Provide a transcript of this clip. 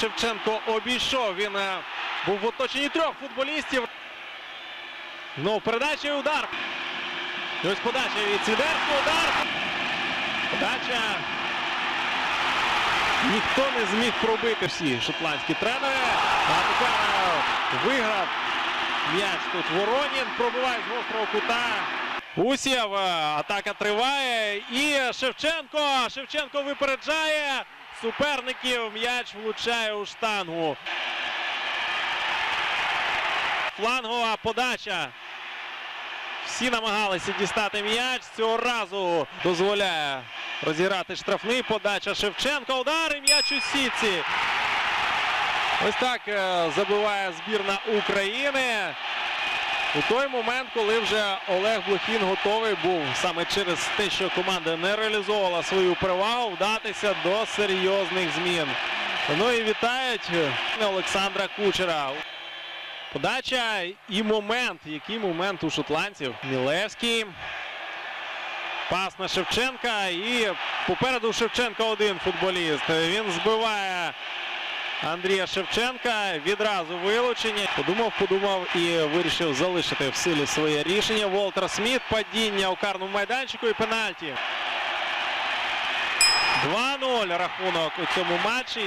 Шевченко обійшов. Він е, був в оточенні трьох футболістів. Ну, передача і удар. Ось подача від Свідерського. Удар. Подача. Ніхто не зміг пробити всі шотландські тренери. А тепер е, виграв м'яч тут Воронін. Пробиває з гострого кута. Усєв. е, Атака триває. І Шевченко. Шевченко випереджає суперників. М'яч влучає у штангу. Флангова подача. Всі намагалися дістати м'яч. Цього разу дозволяє розіграти штрафний. Подача Шевченка. Удар і м'яч у сітці. Ось так е, забиває збірна України. У той момент, коли вже Олег Блохін готовий був саме через те, що команда не реалізовувала свою перевагу, вдатися до серйозних змін. Ну і вітають Олександра Кучера. Подача і момент. Який момент у шотландців? Мілевський. Пас на Шевченка. І попереду Шевченка один футболіст. Він збиває Андрія Шевченка. Відразу вилучення. Подумав, подумав і вирішив залишити в силі своє рішення. Волтер Сміт. Падіння у карному майданчику і пенальті. 2-0 рахунок у цьому матчі.